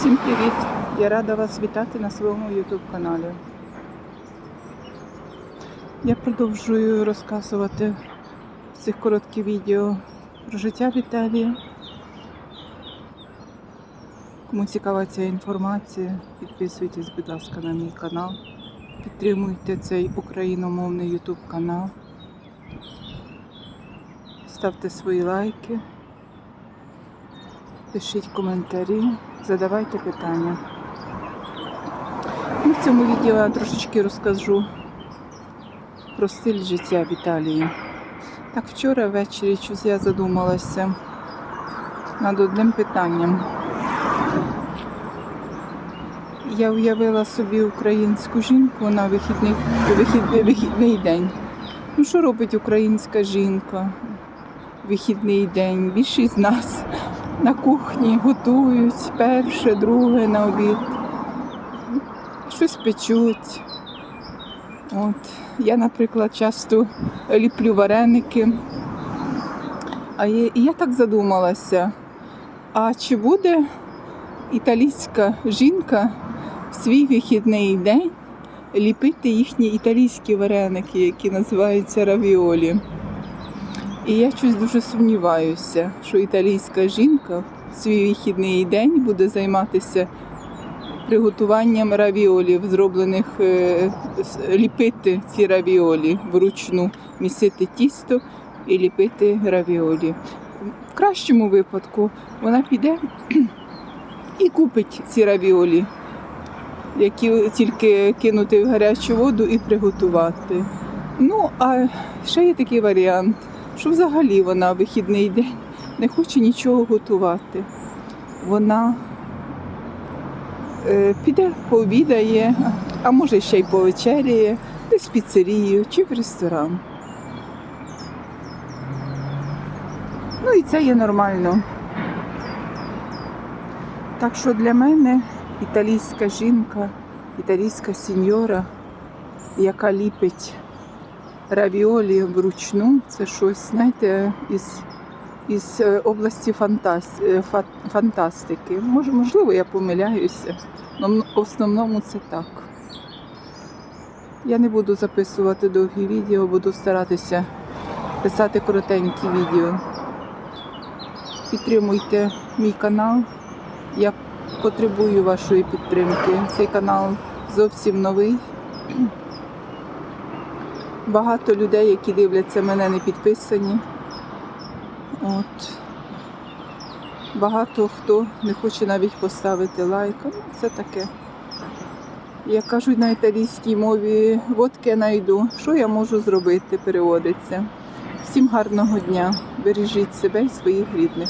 Всім привіт! Я рада вас вітати на своєму YouTube каналі. Я продовжую розказувати в цих коротких відео про життя в Італії. Кому цікава ця інформація, підписуйтесь, будь ласка, на мій канал. Підтримуйте цей україномовний YouTube канал. Ставте свої лайки. Пишіть коментарі, задавайте питання. Ну, в цьому відео я трошечки розкажу про стиль життя в Італії. Так, вчора ввечері щось я задумалася над одним питанням. Я уявила собі українську жінку на вихідний, вихідний день. Ну, що робить українська жінка? Вихідний день. Більшість з нас на кухні готують перше, друге на обід. Щось печуть. От. Я, наприклад, часто ліплю вареники. А я, і я так задумалася, а чи буде італійська жінка в свій вихідний день ліпити їхні італійські вареники, які називаються равіолі? І я щось дуже сумніваюся, що італійська жінка в свій вихідний день буде займатися приготуванням равіолів, зроблених е, ліпити ці равіолі вручну, місити тісто і ліпити равіолі. В кращому випадку вона піде і купить ці равіолі, які тільки кинути в гарячу воду і приготувати. Ну, а ще є такий варіант що взагалі вона вихідний день не хоче нічого готувати. Вона е, піде пообідає, а може ще й повечеряє, десь в піцерію чи в ресторан. Ну і це є нормально. Так що для мене італійська жінка, італійська сеньора, яка ліпить равіолі вручну. Це щось, знаєте, із, із е, області фантас, е, фантастики. Може, можливо, я помиляюся, але в основному це так. Я не буду записувати довгі відео, буду старатися писати коротенькі відео. Підтримуйте мій канал. Я потребую вашої підтримки. Цей канал зовсім новий. Багато людей, які дивляться мене, не підписані. От. Багато хто не хоче навіть поставити лайк. Ну, це таке. Як кажуть на італійській мові, водки найду. Що я можу зробити, переводиться. Всім гарного дня. Бережіть себе і своїх рідних.